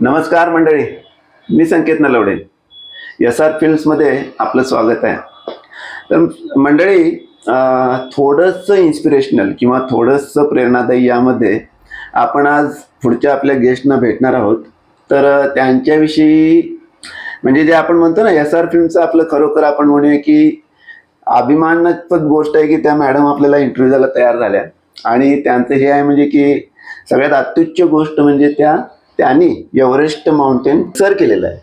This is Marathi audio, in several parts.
नमस्कार मंडळी मी संकेत नलवडे. एस आर फिल्म्समध्ये आपलं स्वागत आहे. तर मंडळी थोडंसं इन्स्पिरेशनल किंवा थोडंसं प्रेरणादायी यामध्ये आपण आज पुढच्या आपल्या गेस्टना भेटणार आहोत. तर त्यांच्याविषयी म्हणजे जे आपण म्हणतो ना एस आर फिल्मचं आपलं खरोखर आपण म्हणूया की अभिमानास्पद गोष्ट आहे की त्या मॅडम आपल्याला इंटरव्ह्यू द्यायला तयार झाल्या. आणि त्यांचं हे आहे म्हणजे की सगळ्यात अत्युच्च गोष्ट म्हणजे त्या त्यांनी एव्हरेस्ट माउंटेन सर केलेलं आहे.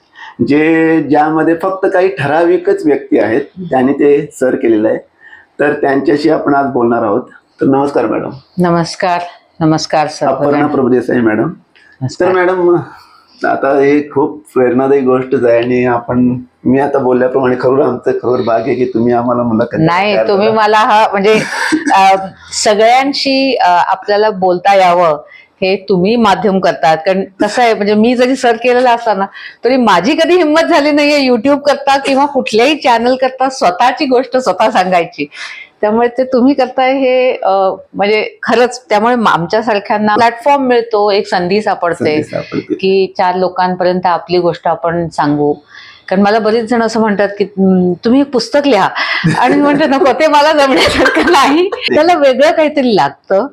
जे ज्यामध्ये फक्त काही ठराविकच व्यक्ती आहेत त्यांनी ते सर केलेलं आहे. तर त्यांच्याशी आपण आज बोलणार आहोत. तर नमस्कार मॅडम. नमस्कार. नमस्कार अपर्णा सर प्रभुदेसाई मॅडम. तर मॅडम आता हे खूप प्रेरणादायी गोष्टच आहे आणि आपण मी आता बोलल्याप्रमाणे खरं आमचं खबर भाग आहे की तुम्ही आम्हाला मुलाखत नाही तुम्ही मला हा म्हणजे सगळ्यांशी आपल्याला बोलता यावं हे तुम्ही माध्यम करतात. कारण कसं आहे म्हणजे मी जरी सर केलेला असला ना तरी माझी कधी हिंमत झाली नाहीये युट्यूब करता किंवा कुठल्याही चॅनल करता स्वतःची गोष्ट स्वतः सांगायची. त्यामुळे ते तुम्ही करताय हे म्हणजे खरंच त्यामुळे आमच्यासारख्यांना प्लॅटफॉर्म मिळतो एक संधी सापडते. की चार लोकांपर्यंत आपली गोष्ट आपण सांगू. कारण मला बरीच जण असं म्हणतात की तुम्ही एक पुस्तक लिहा. आणि म्हणतात नको ते मला जमण्यासारखं नाही. त्याला वेगळं काहीतरी लागतं.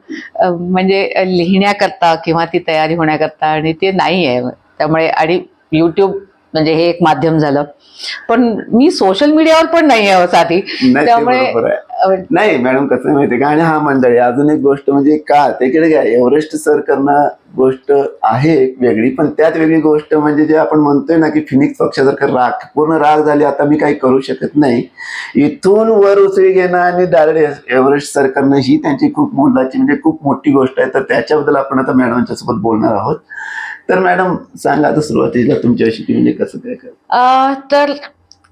म्हणजे लिहिण्याकरता किंवा ती तयारी होण्याकरता आणि ते नाही आहे त्यामुळे आणि युट्यूब म्हणजे हे एक माध्यम झालं. पण मी सोशल मीडियावर पण नाही आहे साधी. त्यामुळे नाही मॅडम कसं आहे माहितीये का? आणि हा मंडळी अजून एक गोष्ट म्हणजे का? तिकडे काय एव्हरेस्ट सर करणं गोष्ट आहे एक वेगळी पण त्यात वेगळी गोष्ट म्हणजे जे आपण म्हणतोय ना की फिनिक्स पक्षासारखं राग पूर्ण राग झाली आता मी काही करू शकत नाही. इथून वर उसळी घेणं आणि डायरेक्ट एव्हरेस्ट सर करणं ही त्यांची खूप मोलाची म्हणजे खूप मोठी गोष्ट आहे. तर त्याच्याबद्दल आपण आता मॅडमच्या सोबत बोलणार आहोत. तर मॅडम सांगा आता सुरुवातीला तुमच्याविषयी की म्हणजे कसं काय तर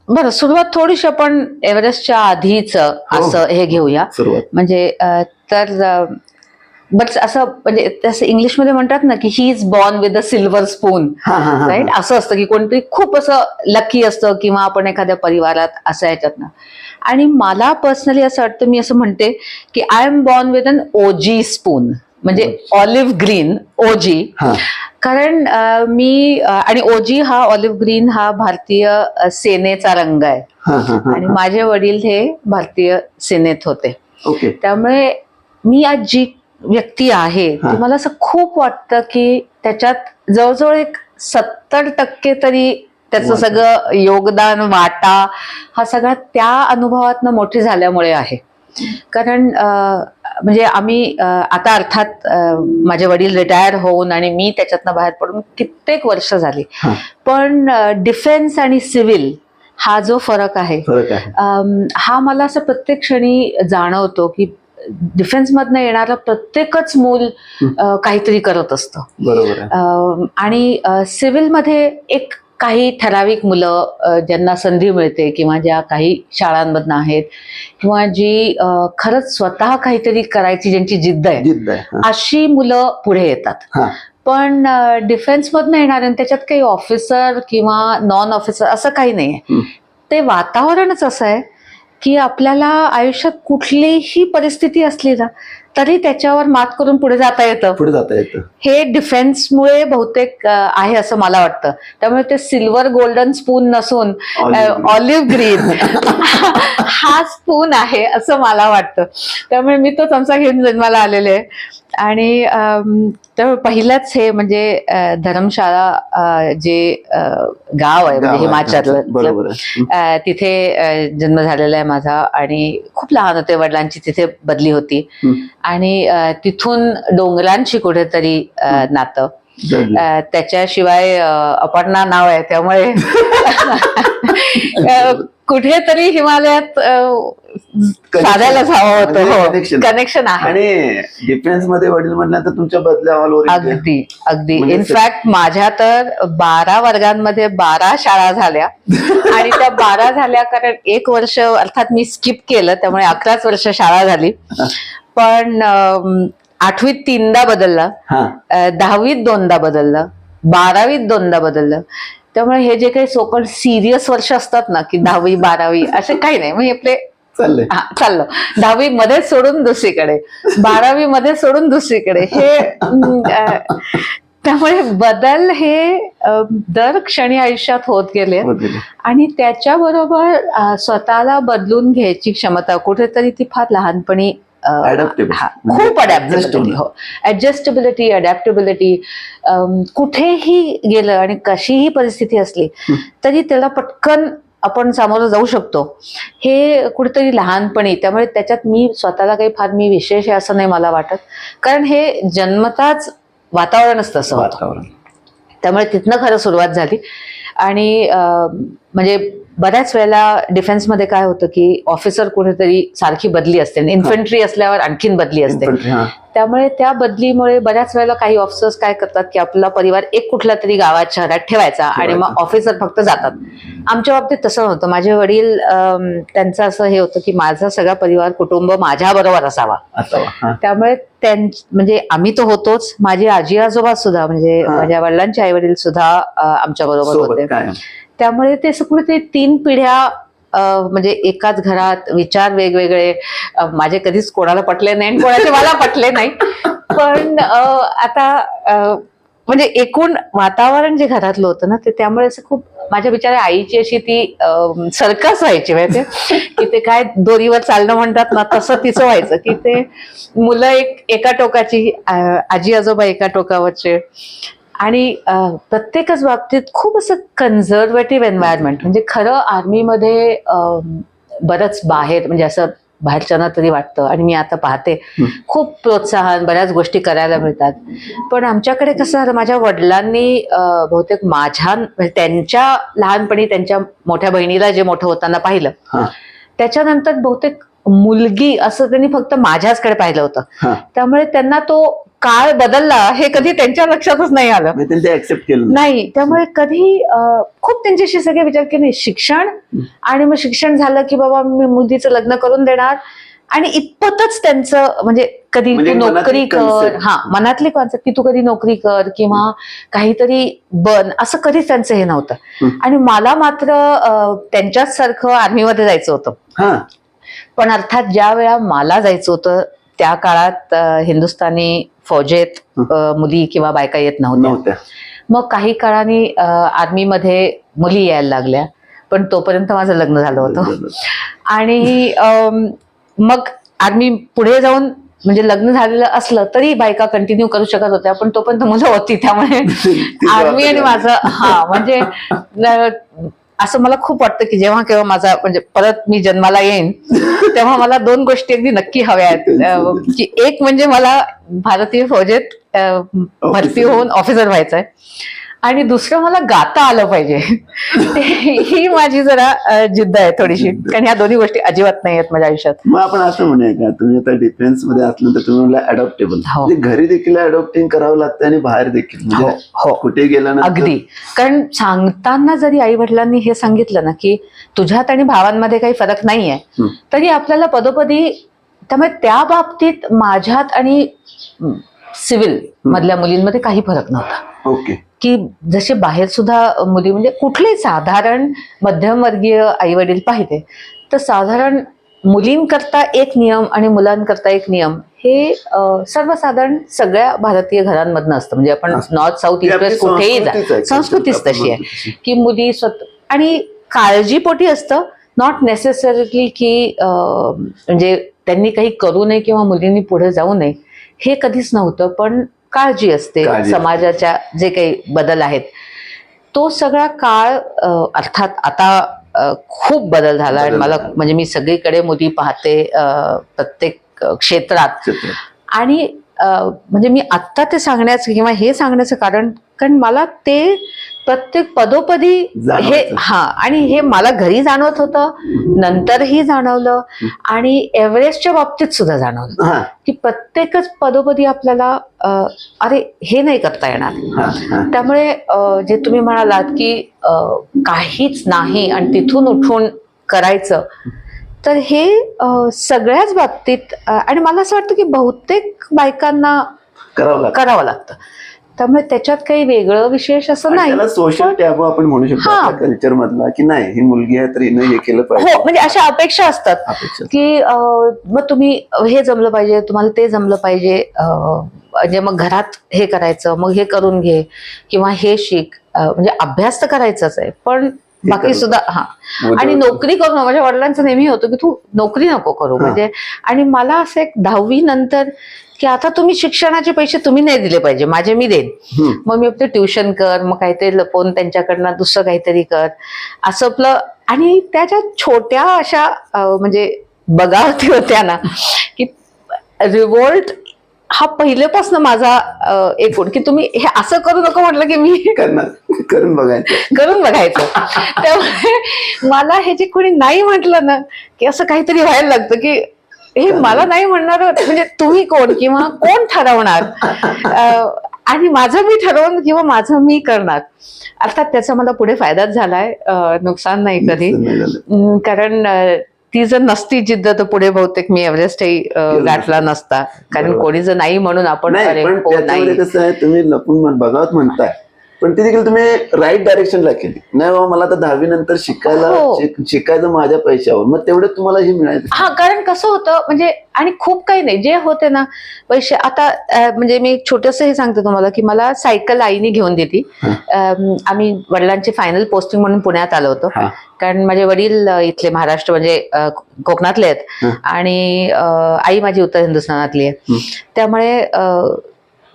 बरं सुरुवात थोडीशी आपण एव्हरेस्टच्या आधीच असं हे घेऊया. म्हणजे तर बट असं म्हणजे तसं इंग्लिशमध्ये म्हणतात ना की he is born with a silver spoon हा हा हा राईट असं असतं की कोणतरी खूप असं लकी असतं किंवा आपण एखाद्या परिवारात असं याच्यातनं आणि मला पर्सनली असं वाटतं मी असं म्हणते की I am born with an OG spoon म्हणजे ऑलिव्ह ग्रीन ओजी कारण मी आणि ओजी हा ऑलिव्ह ग्रीन हा भारतीय सेनेचा रंग आहे. आणि माझे वडील हे भारतीय सेनेत होते. त्यामुळे मी आज जी व्यक्ती आहे मला असं खूप वाटतं की त्याच्यात जवळजवळ एक सत्तर टक्के तरी त्याचं. सगळं योगदान वाटा हा सगळा त्या अनुभवातनं मोठी झाल्यामुळे आहे. कारण म्हणजे आम्ही आता अर्थात माझे वडील रिटायर होऊन आणि मी त्याच्यातनं बाहेर पडून कित्येक वर्ष झाली. पण डिफेन्स आणि सिव्हिल हा जो फरक आहे हा मला असं प्रत्येक क्षणी जाणवतो की डिफेन्स मधनं येणारं प्रत्येकच मूल काहीतरी करत असतं. आणि सिव्हिलमध्ये एक काही ठराविक मुलं ज्यांना संधी मिळते किंवा ज्या काही शाळांमधनं आहेत किंवा जी खरंच स्वतः काहीतरी करायची ज्यांची जिद्द आहे. अशी मुलं पुढे येतात पण डिफेन्समधनं येणार आणि त्याच्यात काही ऑफिसर किंवा नॉन ऑफिसर असं काही नाही. ते वातावरणच असं आहे की आपल्याला आयुष्यात कुठलीही परिस्थिती असली ना तरी त्याच्यावर मात करून पुढे जाता येतं. पुढे जाता येतं. हे डिफेन्समुळे बहुतेक आहे असं मला वाटतं. त्यामुळे ते सिल्वर गोल्डन स्पून नसून. Olive green. हा स्पून आहे असं मला वाटतं. त्यामुळे मी तो चमचा घेऊन जन्माला आलेले आहे. आणि तर पहिलंच हे म्हणजे धर्मशाळा जे गाव आहे म्हणजे. हिमाचल तिथे जन्म झालेला आहे माझा आणि खूप लहान होते वडिलांची तिथे बदली होती. आणि तिथून डोंगरांशी कुठेतरी नातं. त्याच्याशिवाय अपर्णा नाव आहे त्यामुळे कुठेतरी हिमालयात अ, साधायलाच हवं होतं म्हणजे हो. कनेक्शन आहे. आणि डिफेन्समध्ये वडील म्हटल्यानंतर तुमच्या बदल्या. अगदी अगदी. म्हणजे इनफॅक्ट माझ्या तर बारा वर्गांमध्ये बारा शाळा झाल्या. आणि त्या बारा झाल्या कारण एक वर्ष अर्थात मी स्किप केलं त्यामुळे अकराच वर्ष शाळा झाली. पण आठवीत तीनदा बदलला दहावीत दोनदा बदललं बारावीत दोनदा बदललं. त्यामुळे हे जे काही सोकल सिरियस वर्ष असतात ना की दहावी बारावी असे काही नाही. म्हणजे आपले चाललो. दहावी मध्ये सोडून दुसरीकडे बारावी मध्ये सोडून दुसरीकडे. हे त्यामुळे बदल हे दर क्षणी आयुष्यात होत गेले. आणि त्याच्याबरोबर स्वतःला बदलून घ्यायची क्षमता कुठेतरी ती फार लहानपणी म्हणजे खूप अडॅप्टेबिलिटी. हो. ऍडजस्टेबिलिटी अडॅप्टेबिलिटी कुठेही गेलं आणि कशीही परिस्थिती असली तरी त्याला पटकन आपण सामोरं जाऊ शकतो. हे कुठेतरी लहानपणी त्यामुळे त्याच्यात मी स्वतःला काही फार मी विशेष आहे असं नाही मला वाटत. कारण हे जन्मताच वातावरणच तसं होतं. वातावरण. त्यामुळे तिथनं खरं सुरुवात झाली. आणि म्हणजे बऱ्याच वेळेला डिफेन्समध्ये काय होतं की ऑफिसर कुठेतरी सारखी बदली असते. इन्फंट्री असल्यावर आणखीन बदली असते. त्यामुळे त्या बदलीमुळे बऱ्याच वेळेला काही ऑफिसर्स काय करतात की आपला परिवार एक कुठल्या तरी गावात शहरात ठेवायचा आणि मग. ऑफिसर फक्त जातात. आमच्या बाबतीत तसं नव्हतं माझे वडील त्यांचं असं हे होतं की माझा सगळा परिवार कुटुंब माझ्या बरोबर असावा. त्यामुळे त्यां म्हणजे आम्ही तर होतोच. माझी आजी आजोबा सुद्धा म्हणजे. माझ्या वडिलांचे आई वडील सुद्धा आमच्या बरोबर होते. त्यामुळे ते सगळं ते तीन पिढ्या म्हणजे एकाच घरात विचार वेगवेगळे माझे कधीच कोणाला पटले नाही आणि कोणाचे मला पटले नाही. पण आता म्हणजे एकूण वातावरण जे घरातलं होतं ना ते त्यामुळे असं खूप माझ्या बिचाऱ्या आईची अशी ती सर्कस व्हायची माहिती की ते काय दोरीवर चालणं म्हणतात ना तसं तिचं व्हायचं. की ते मुलं एक एका टोकाची आजी आजोबा एका टोकावरचे. आणि प्रत्येकच बाबतीत खूप असं कन्झर्वेटिव्ह एन्व्हायरमेंट म्हणजे खरं आर्मीमध्ये बरंच बाहेर म्हणजे असं बाहेरच्यांना तरी वाटतं. आणि मी आता पाहते. खूप प्रोत्साहन बऱ्याच गोष्टी करायला मिळतात. पण आमच्याकडे कसं झालं माझ्या वडिलांनी बहुतेक माझ्या म्हणजे त्यांच्या लहानपणी त्यांच्या मोठ्या बहिणीला जे मोठं होताना पाहिलं त्याच्यानंतर बहुतेक मुलगी असं त्यांनी फक्त माझ्याचकडे पाहिलं होतं. त्यामुळे त्यांना तो काळ बदलला हे कधी त्यांच्या लक्षातच नाही आलं. म्हणजे ऍक्सेप्ट केलं नाही. त्यामुळे कधी खूप त्यांच्याशी सगळे विचार केले शिक्षण आणि मग शिक्षण झालं की बाबा मी मुलीचं लग्न करून देणार. आणि इतपतच त्यांचं म्हणजे कधी म्हणजे तू नोकरी कर. हा मनातली कॉन्सेप्ट की तू कधी नोकरी कर किंवा काहीतरी बन असं कधीच त्यांचं हे नव्हतं. आणि मला मात्र त्यांच्याच सारखं आर्मीमध्ये जायचं होतं. पण अर्थात ज्या वेळा मला जायचं होतं त्या काळात हिंदुस्थानी फौजेत मुली किंवा बायका येत नव्हत्या. मग काही काळाने आर्मीमध्ये मुली यायला लागल्या पण तोपर्यंत माझं लग्न झालं होतं. आणि मग आर्मी पुढे जाऊन म्हणजे लग्न झालेलं असलं तरी बायका कंटिन्यू करू शकत होत्या पण तोपर्यंत मुलं होती त्यामुळे आर्मी आणि माझं हा म्हणजे असं मला खूप वाटतं की जेव्हा केव्हा माझा म्हणजे परत मी जन्माला येईन तेव्हा मला दोन गोष्टी अगदी नक्की हव्या आहेत. की एक म्हणजे मला भारतीय फौजेत भरती होऊन ऑफिसर व्हायचंय. आणि दुसरं मला गाता आलं पाहिजे. ही माझी जरा जिद्द आहे थोडीशी. कारण ह्या दोन्ही गोष्टी अजिबात नाही आहेत माझ्या आयुष्यात. मग आपण असं म्हणूया का तुम्ही आता डिफेन्समध्ये असल्यानंतर तुम्ही म्हणला अडॉप्टेबल हो. म्हणजे घरी देखील अडॉप्टिंग करावं लागतं आणि बाहेर देखील. हो, म्हणजे हो. कुठे गेल्यानंतर अगदी. कारण सांगताना जरी आई वडिलांनी हे सांगितलं ना की तुझ्यात आणि भावांमध्ये काही फरक नाहीये हं. तरी आपल्याला पदोपदी त्यामुळे त्या बाबतीत माझ्यात आणि सिव्हिल मधल्या मुलींमध्ये काही फरक नव्हता. ओके. की जसे बाहेर सुद्धा मुली म्हणजे कुठलेही साधारण मध्यमवर्गीय आई वडील पाहिजे तर साधारण मुलींकरता एक नियम आणि मुलांकरता एक नियम हे सर्वसाधारण सगळ्या भारतीय घरांमधनं असतं. म्हणजे आपण. नॉर्थ साऊथ ईस्ट वेस्ट कुठेही जा संस्कृतीच तशी आहे. की मुली स्वतः आणि काळजीपोटी असतं. नॉट नेसेसरली की म्हणजे त्यांनी काही करू नये किंवा मुलींनी पुढे जाऊ नये हे कधीच नव्हतं. पण काळजी असते काळजी. समाजाच्या जे काही बदल आहेत तो सगळा काळ अं, अर्थात आता अं, खूप बदल झाला आणि बदल मला झाला. म्हणजे मी सगळीकडे मुली पाहते अं, प्रत्येक अं, क्षेत्रात. आणि अं, म्हणजे मी आत्ता ते सांगण्याचं किंवा हे सांगण्याचं कारण कारण मला ते प्रत्येक पदोपदी हे. हा आणि हे मला घरी जाणवत होतं नंतरही जाणवलं आणि एव्हरेस्टच्या बाबतीत सुद्धा जाणवलं. की प्रत्येकच पदोपदी आपल्याला अरे हे नाही करता येणार. त्यामुळे जे तुम्ही म्हणालात की काहीच नाही आणि तिथून उठून करायचं तर हे सगळ्याच बाबतीत आणि मला असं वाटतं की बहुतेक बायकांना करावं लागतं. त्यामुळे त्याच्यात काही वेगळं विशेष असं नाही. सोशल टॅबो आपण म्हणू शकतो हा. कल्चर मधला की नाही ही मुलगी आहे तर हिनं हे केलं पाहिजे. हो म्हणजे अशा अपेक्षा असतात अपेक्षा. की अं, मग तुम्ही हे जमलं पाहिजे तुम्हाला ते जमलं पाहिजे अं, म्हणजे मग घरात हे करायचं मग हे करून घे किंवा हे शिक अं, म्हणजे अभ्यास तर करायचाच आहे पण बाकी. सुद्धा हा आणि. नोकरी करू नको. माझ्या वडिलांचं नेहमी होतं की तू नोकरी नको करू. म्हणजे आणि मला असं एक दहावी नंतर की आता तुम्ही शिक्षणाचे पैसे तुम्ही नाही दिले पाहिजे माझे मी देईन. मग मी आपलं ट्युशन कर मग काहीतरी लपवून त्यांच्याकडनं दुसरं काहीतरी कर असं आपलं आणि त्याच्या छोट्या अशा म्हणजे बगावती होत्या ना की रिवोल्ट हा पहिलेपासून माझा एकूण. की तुम्ही हे असं करू नको म्हटलं की मी करणार. करून बघायचं. करून बघायचं. त्यामुळे मला हे जे कोणी नाही म्हटलं ना की असं काहीतरी व्हायला लागतं की हे मला नाही म्हणणार म्हणजे तुम्ही कोण किंवा कोण ठरवणार? आणि माझं मी ठरवून किंवा माझं मी करणार. अर्थात त्याचा मला पुढे फायदाच झालाय. नुकसान नाही कधी. कारण ती जर नसती जिद्द तर पुढे बहुतेक मी एव्हरेस्टही गाठला नसता. कारण. कोणी जर नाही म्हणून आपण हो कसं आहे तुम्ही लपून बघावत म्हणताय. पण ती देखील तुम्ही राईट डायरेक्शनला केली नाही बाबा मला तर दहावी नंतर शिकायला हो. शिक- शिकायचं माझ्या पैशावर मग तेवढं तुम्हाला हे मिळायचं हा कारण कसं होतं म्हणजे आणि खूप काही नाही जे होते ना पैसे आता अं, म्हणजे मी छोटस हे सांगते तुम्हाला की मला सायकल आईने घेऊन दिली हा. अं, आम्ही वडिलांची फायनल पोस्टिंग म्हणून पुण्यात आलो होतो हा. कारण माझे वडील अं, इथले महाराष्ट्र म्हणजे अं, कोकणातले आहेत हा. आणि अं, आई माझी उत्तर हिंदुस्थानातली आहे. त्यामुळे अं,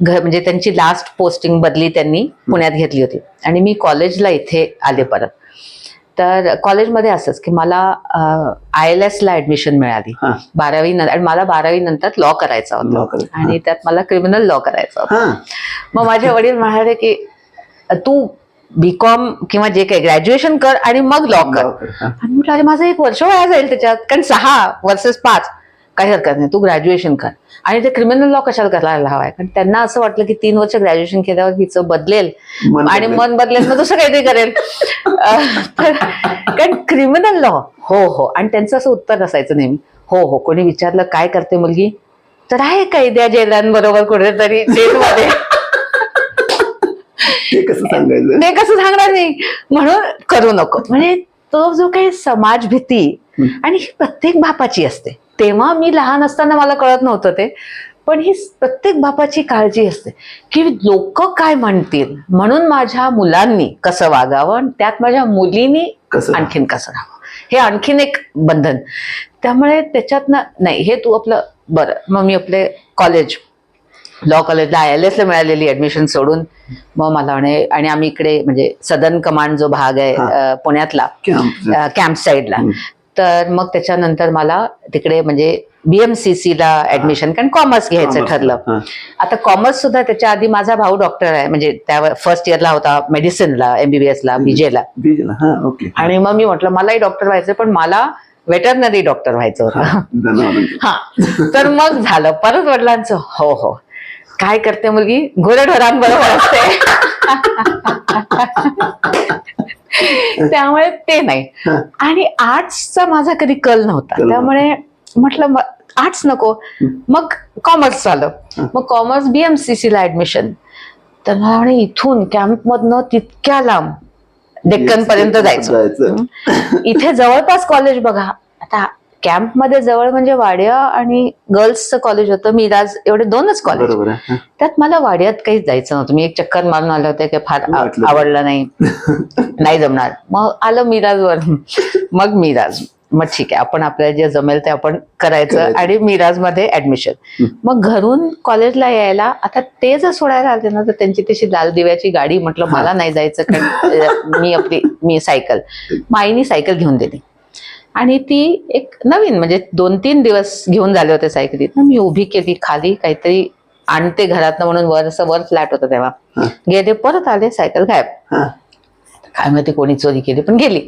घर म्हणजे त्यांची लास्ट पोस्टिंग बदली त्यांनी पुण्यात घेतली होती. आणि मी कॉलेजला इथे आले परत. तर कॉलेजमध्ये असंच की मला आय एल एस ला ऍडमिशन मिळाली. बारावी नंतर आणि मला बारावी नंतर लॉ करायचा होता. आणि त्यात मला क्रिमिनल लॉ करायचा होता. मग माझे वडील म्हणाले की तू बीकॉम किंवा जे काही ग्रॅज्युएशन कर आणि मग लॉ कर. आणि म्हटलं अरे माझं एक वर्ष वाया जाईल त्याच्यात. कारण सहा वर्सेस पाच. काही हरकत नाही तू ग्रॅज्युएशन कर. आणि ते क्रिमिनल लॉ कशाला करायला हवाय? कारण त्यांना असं वाटलं की तीन वर्ष ग्रॅज्युएशन केल्यावर हिचं बदलेल. आणि. मन बदलेल मग दुसरं काहीतरी करेल. कारण क्रिमिनल लॉ हो हो. आणि त्यांचं असं उत्तर असायचं नेहमी. हो हो. कोणी विचारलं काय करते मुलगी? तर आहे कैद्या जेलांबरोबर कुठेतरी जेलमध्ये. ते कसं सांगायचं? ते कसं सांगणार नाही म्हणून करू नको. म्हणजे तो जो काही समाज भीती. आणि ही प्रत्येक बापाची असते. तेव्हा मी लहान असताना मला कळत नव्हतं ते. पण ही प्रत्येक बापाची काळजी असते की लोक काय म्हणतील? म्हणून माझ्या मुलांनी कसं वागावं आणि त्यात माझ्या मुलीनी आणखीन कसं राहावं? हे आणखीन एक बंधन. त्यामुळे त्याच्यातनं नाही हे तू आपलं बरं मग मी आपले कॉलेज लॉ कॉलेजला आय एल एसला मिळालेली ऍडमिशन सोडून मग मला म्हणे आणि आम्ही इकडे म्हणजे सदन कमांड जो भाग आहे पुण्यातला. कॅम्प साईडला. तर मग त्याच्यानंतर मला तिकडे म्हणजे बीएमसीसी ला ऍडमिशन कारण कॉमर्स घ्यायचं. ठरलं. आता कॉमर्स सुद्धा त्याच्या आधी माझा भाऊ डॉक्टर आहे. म्हणजे त्या फर्स्ट इयरला होता मेडिसिनला एमबीबीएस ला बीजेला बीजला हा ओके आणि मग मी म्हटलं मलाही डॉक्टर व्हायचं पण मला वेटरनरी डॉक्टर व्हायचं होतं. हा. हा. तर मग झालं. परत वडिलांचं हो हो. काय करते मुलगी? घोडेढोरांबरोबर असते. त्यामुळे ते नाही. आणि आर्ट्सचा माझा कधी कल नव्हता. त्यामुळे म्हटलं आर्ट्स नको. मग कॉमर्स झालं मग कॉमर्स बीएमसीसी ला ऍडमिशन तर मला म्हणे इथून कॅम्प मधनं तितक्या लांब डेक्कन पर्यंत जायचं. इथे जवळपास कॉलेज बघा. आता कॅम्पमध्ये जवळ म्हणजे वाड्या आणि गर्ल्सचं कॉलेज होतं. मिराज एवढे दोनच कॉलेज. त्यात मला वाड्यात काहीच जायचं नव्हतं. मी एक चक्कर मारून आले होते की फार. आवडलं नाही. नाही जमणार. मग आलं मिराजवर. मग मिराज. मग ठीक आहे. आपण आपल्याला जे जमेल ते आपण करायचं. आणि मिराजमध्ये ऍडमिशन. मग घरून कॉलेजला यायला आता ते जर सोडायला आले ना तर त्यांची तशी लाल दिव्याची गाडी म्हटलं मला नाही जायचं मी आपली मी सायकल. माईनी सायकल घेऊन दिली. आणि ती एक नवीन म्हणजे दोन तीन दिवस घेऊन झाले होते सायकलीत. मी उभी केली खाली काहीतरी आणते घरात म्हणून वर असं वर फ्लॅट होतं तेव्हा. गेले परत आले सायकल गायब. काय माहिती कोणी चोरी केली पण गेली.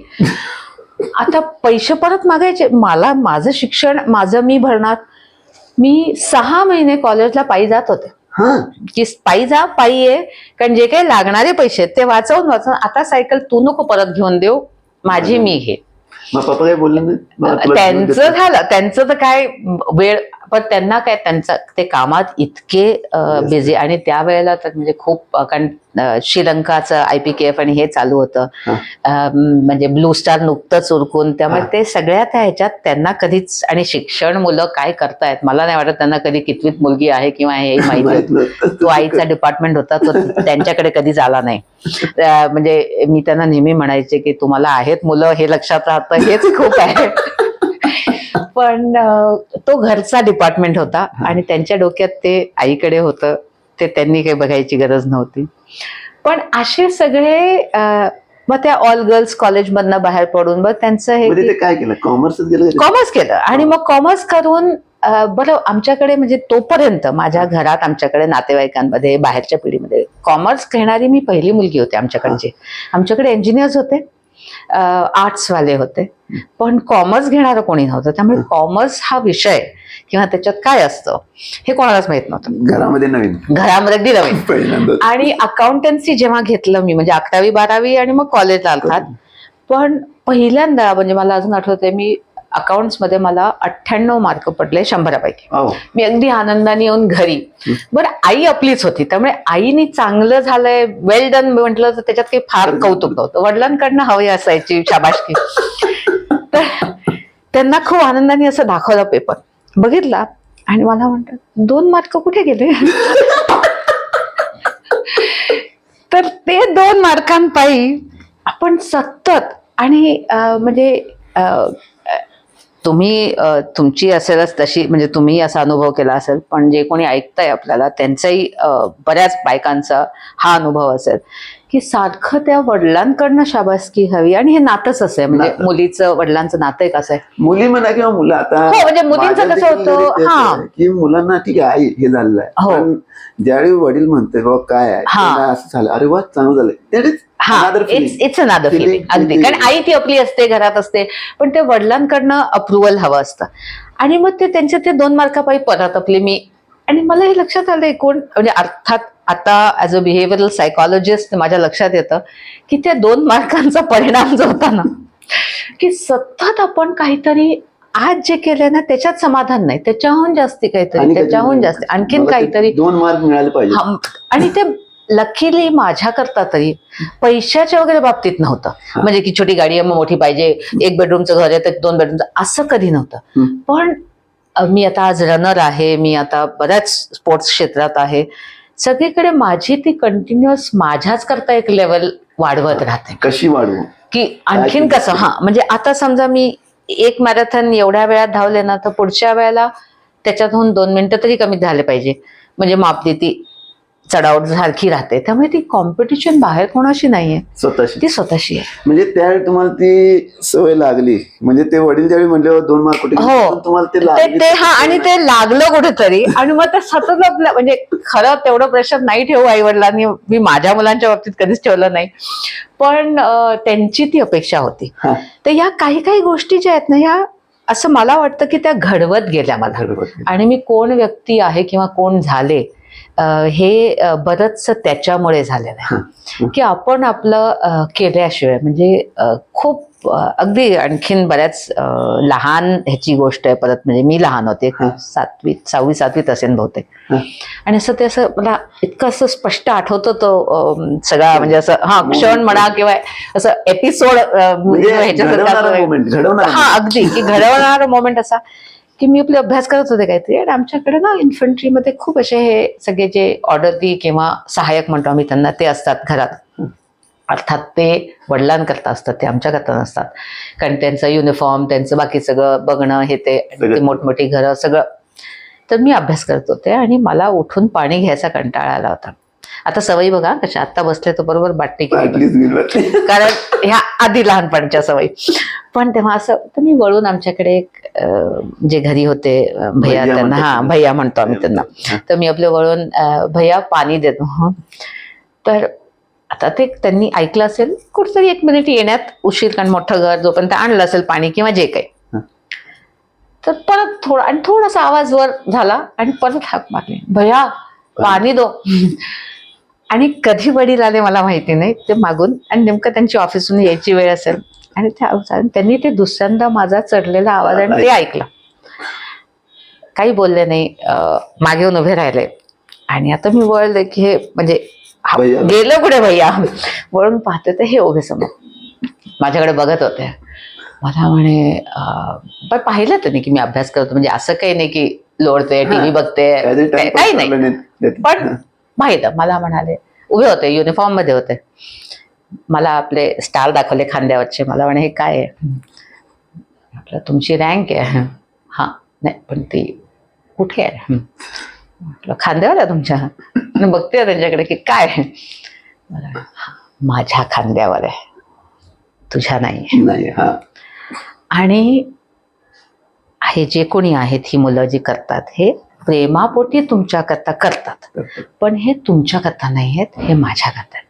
आता पैसे परत मागायचे. मला माझं शिक्षण माझं मी भरणार. मी सहा महिने कॉलेजला पायी जात होते. की पायी जा पायी ये. कारण जे काही लागणारे पैसे ते वाचवून वाचवून. आता सायकल तू नको परत घेऊन देऊ. माझी मी घे. मग पप्पा काय बोलले त्यांचं. झालं त्यांचं तर काय वेळ पण त्यांना काय त्यांचं ते कामात इतके. बिझी आणि त्यावेळेला तर म्हणजे खूप कारण श्रीलंकाचं आय पी के एफ आणि हे चालू होतं म्हणजे ब्लू स्टार नुकतंच उरकून त्यामुळे. ते सगळ्या त्या ह्याच्यात त्यांना कधीच आणि शिक्षण मुलं काय करतायत मला नाही वाटत त्यांना कधी कितवीत मुलगी आहे किंवा हे माहिती. तो आईचा डिपार्टमेंट होता तो त्यांच्याकडे कधीच आला नाही म्हणजे मी त्यांना नेहमी म्हणायचे की तुम्हाला आहेत मुलं हे लक्षात राहतं हेच खूप आहे. पण तो घरचा डिपार्टमेंट होता आणि त्यांच्या डोक्यात ते आईकडे होतं. ते त्यांनी काही बघायची गरज नव्हती. पण असे सगळे मग त्या ऑल गर्ल्स कॉलेजमधनं बाहेर पडून मग त्यांचं हे म्हणजे काय केलं? कॉमर्सच गेलं का? कॉमर्स केलं. आणि मग कॉमर्स करून बरं आमच्याकडे म्हणजे तोपर्यंत माझ्या घरात आमच्याकडे नातेवाईकांमध्ये बाहेरच्या पिढीमध्ये कॉमर्स घेणारी मी पहिली मुलगी होते आमच्याकडची. आमच्याकडे इंजिनियर्स होते. आर्ट्स वाले होते. पण कॉमर्स घेणारं कोणी नव्हतं. त्यामुळे कॉमर्स हा विषय किंवा त्याच्यात काय असतं हे कोणालाच माहीत नव्हतं. घरामध्ये नवीन. घरामध्ये अगदी नवीन. आणि अकाउंटन्सी जेव्हा घेतलं मी म्हणजे अकरावी बारावी आणि मग कॉलेजला अर्थात पण पहिल्यांदा म्हणजे मला अजून आठवतंय मी अकाउंट्समध्ये मला अठ्ठ्याण्णव मार्क पडले शंभरापैकी. हो. मी अगदी आनंदाने येऊन घरी. बरं आई आपलीच होती त्यामुळे आईने चांगलं झालंय वेल डन म्हटलं तर त्याच्यात काही फार कौतुक नव्हतं. वडिलांकडनं हवी असायची शाबाशकी तर त्यांना खूप आनंदाने असं दाखवलं पेपर बघितला आणि मला म्हणतात दोन मार्क कुठे गेले? तर ते दोन मार्कांपायी आपण सतत आणि म्हणजे तुम्ही तुमची असेलच तशी म्हणजे तुम्ही असा अनुभव केला असेल पण जे कोणी ऐकताय आपल्याला त्यांचाही बऱ्याच बायकांचा हा अनुभव असेल. की सारखं त्या वडिलांकडनं शाबासकी हवी. आणि हे नातंच असं आहे. म्हणजे. मुलीचं वडिलांचं नातं एक असं आहे. मुली म्हणा किंवा मुलं आता हो, म्हणजे मुलींचं कसं होतं, हा. की मुलांना ठीक आहे आई हे झालेलं आहे. हो. पण ज्यावेळी वडील म्हणते बाबा काय आहे? असं झालं अरे वा चांगलं feeling. इट्स अनादर फिलिंग अगदी. कारण आई ती आपली असते घरात असते. पण ते वडिलांकडनं अप्रुव्हल हवं असतं. आणि मग ते त्यांचे ते दोन मार्कापायी परत आपले. मी आणि मला हे लक्षात आलं एकूण म्हणजे अर्थात आता ऍज अ बिहेव्हिअरल सायकॉलॉजिस्ट माझ्या लक्षात येतं की त्या दोन मार्कांचा परिणाम जो होता ना की सतत आपण काहीतरी आज जे केलंय ना त्याच्यात समाधान नाही. त्याच्याहून जास्ती काहीतरी त्याच्याहून जास्ती. आणखीन काहीतरी दोन मार्क मिळाले पाहिजे आणि ते लकीली माझ्या करता तरी पैशाच्या वगैरे बाबतीत नव्हतं. म्हणजे की छोटी गाडी आहे मग मोठी पाहिजे एक बेडरूमचं घर आहे तर दोन बेडरूमचं असं कधी नव्हतं. पण मी आता आज रनर आहे मी आता बऱ्याच स्पोर्ट्स क्षेत्रात आहे. सगळीकडे माझी ती कंटिन्युअस माझ्याच करता एक लेवल वाढवत राहते. कशी वाढवू? की आणखीन कसं? हा म्हणजे आता समजा मी एक मॅरेथॉन एवढ्या वेळात धावले ना तर पुढच्या वेळेला त्याच्यातून दोन मिनिटं तरी कमी झाले पाहिजे. म्हणजे मापली ती चढावट सारखी राहते. त्यामुळे ती कॉम्पिटिशन बाहेर कोणाशी नाहीये. स्वतःशी. ती स्वतःशी आहे. म्हणजे त्यावेळी तुम्हाला ती सवय लागली. म्हणजे ते वडील ज्यावेळी म्हणले दोन मार्क कुठे हो. तुम्हाला ते ते लागली ते हा आणि ते लागलं कुठेतरी. आणि मग ते सतत आपलं म्हणजे खरं तेवढं प्रेशर नाही ठेवू आई वडिलांनी मी माझ्या मुलांच्या बाबतीत कधीच ठेवलं नाही. पण अं, त्यांची ती अपेक्षा होती. हा. तर या काही काही गोष्टी ज्या आहेत ना ह्या असं मला वाटतं की त्या घडवत गेल्या मला. आणि मी कोण व्यक्ती आहे किंवा कोण झाले हे अं, बरंचसं त्याच्यामुळे झालेलं आहे हं. की आपण आपलं केल्याशिवाय म्हणजे खूप अगदी आणखीन बऱ्याच लहान ह्याची गोष्ट आहे परत म्हणजे मी लहान होते हं. सातवीत सहावी सातवीत असेल बहुतेक हं. आणि असं ते असं मला इतकं असं स्पष्ट आठवतं तो सगळा म्हणजे असं हा क्षण म्हणा किंवा असं एपिसोड म्हणजे घडवणार हा अगदी की घडवणारा मोमेंट असा की मी आपले अभ्यास करत होते काहीतरी. आणि आमच्याकडे ना इन्फंट्रीमध्ये खूप असे हे सगळे जे ऑर्डरली किंवा सहाय्यक म्हणतो आम्ही त्यांना ते असतात घरात. अर्थात ते वडिलांकरता असतात ते आमच्याकरता नसतात. कारण त्यांचं युनिफॉर्म त्यांचं बाकी सगळं बघणं हे ते. मोठमोठी घरं सगळं. तर मी अभ्यास करत होते आणि मला उठून पाणी घ्यायचा कंटाळा आला होता. आता सवयी बघा कशा आता बसले तर बरोबर बाटली कारण ह्या आधी लहानपणच्या सवयी. पण तेव्हा असं मी वळून आमच्याकडे एक जे घरी होते भैया त्यांना हा तुम्ही. भैया म्हणतो आम्ही त्यांना. तर मी आपलं वळून भैया पाणी देतो हं. तर आता ते त्यांनी ऐकलं असेल कुठेतरी एक मिनिट येण्यात उशीर कारण मोठं घर जोपर्यंत आणलं असेल पाणी किंवा जे काही. तर परत थोडा आणि थोडासा आवाज वर झाला आणि परत हाक मारली भैया पाणी दो आणि कधी वडील आले मला माहिती नाही ते मागून आणि नेमकं त्यांची ऑफिसहून यायची वेळ असेल आणि त्या त्यांनी ते दुसऱ्यांदा माझा चढलेला आवाज आणि ते ऐकलं. काही बोलले नाही. मागे येऊन उभे राहिले. आणि आता मी वळले की हे म्हणजे. गेलं कुठे भैया? वळून पाहते तर हे उभे समोर. माझ्याकडे बघत होते. मला म्हणे पण पाहिलं त्यांनी की मी अभ्यास करतो. म्हणजे असं काही नाही की लोळते टीव्ही बघते काही नाही. पण माहीत मला म्हणाले उभे होते युनिफॉर्ममध्ये होते. मला आपले स्टार दाखवले खांद्यावरचे. मला म्हणे हे काय आहे? म्हटलं तुमची रँक आहे. हा. नाही पण ती कुठे आहे. म्हटलं खांद्यावर आहे तुमच्या. बघते त्यांच्याकडे की काय मला म्हणे, "हा, माझ्या खांद्यावर आहे. तुझ्या नाही हा. आणि हे जे कोणी आहेत ही मुलं जी करतात हे प्रेमापोटी तुमच्याकरता करतात. करतात. पण हे तुमच्याकरता नाही आहेत हे माझ्याकरता आहेत.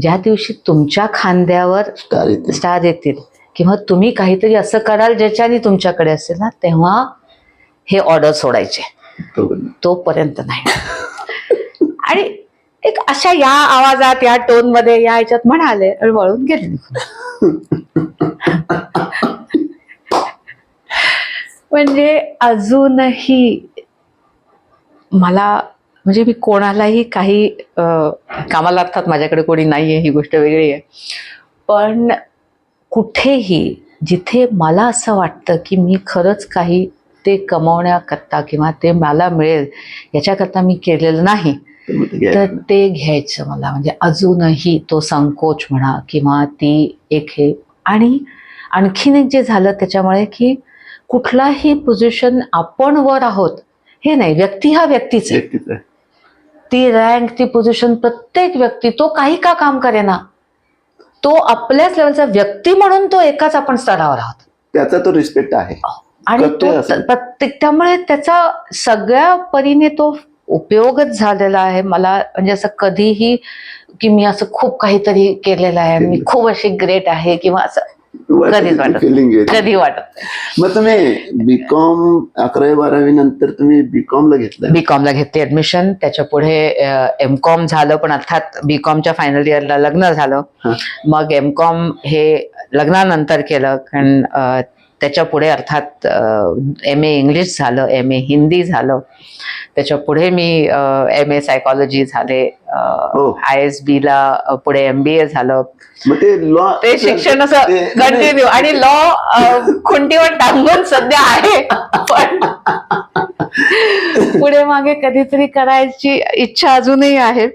ज्या दिवशी तुमच्या खांद्यावर स्टार येते स्टार येतील किंवा तुम्ही काहीतरी असं कराल ज्याच्याने तुमच्याकडे असेल ना तेव्हा हे ऑर्डर सोडायचे. तोपर्यंत नाही. आणि एक अशा या आवाजात या टोनमध्ये या ह्याच्यात म्हणाले आणि वळून गेले म्हणजे अजूनही मला म्हणजे मी कोणालाही काही कामाला अर्थात माझ्याकडे कोणी नाही आहे ही गोष्ट वेगळी आहे पण कुठेही जिथे मला असं वाटतं की मी खरंच काही ते कमवण्याकरता किंवा ते मला मिळेल याच्याकरता मी केलेलं नाही तर ते घ्यायचं. मला म्हणजे अजूनही तो संकोच म्हणा किंवा ती एक हे आणि आणखीन एक जे झालं त्याच्यामुळे की कुठलाही पोझिशन आपण वर आहोत हे नाही व्यक्ती हा व्यक्तीच आहे. ती रँक ती पोझिशन प्रत्येक व्यक्ती तो काही का काम करेना तो आपल्याच लेवलचा व्यक्ती म्हणून तो एकाच आपण स्तरावर आहोत. त्याचा तो रिस्पेक्ट आहे. आणि तो. प्रत्येक त्यामुळे त्याचा सगळ्या परीने तो उपयोगच झालेला आहे. मला म्हणजे असं कधीही की मी असं खूप काहीतरी केलेलं आहे. मी खूप अशी ग्रेट आहे किंवा असं कधीच वाटत फिलिंग कधी वाटत. मग तुम्ही बीकॉम अकरावी बारावी नंतर तुम्ही बीकॉम ला घेतलं? बी कॉमला घेतली ऍडमिशन त्याच्या पुढे एम कॉम झालं पण अर्थात बी कॉमच्या फायनल इयरला लग्न झालं. मग एम कॉम हे लग्नानंतर केलं. कारण त्याच्या पुढे अर्थात एम ए इंग्लिश झालं एम ए हिंदी झालं. त्याच्या पुढे मी एम ए सायकॉलॉजी झाले हो. आय एस बी ला पुढे एम बी ए झालं. ते शिक्षण असं कंटिन्यू आणि लॉ खुंटीवर टांगून सध्या आहे. पण पुढे मागे कधीतरी करायची इच्छा अजूनही आहे.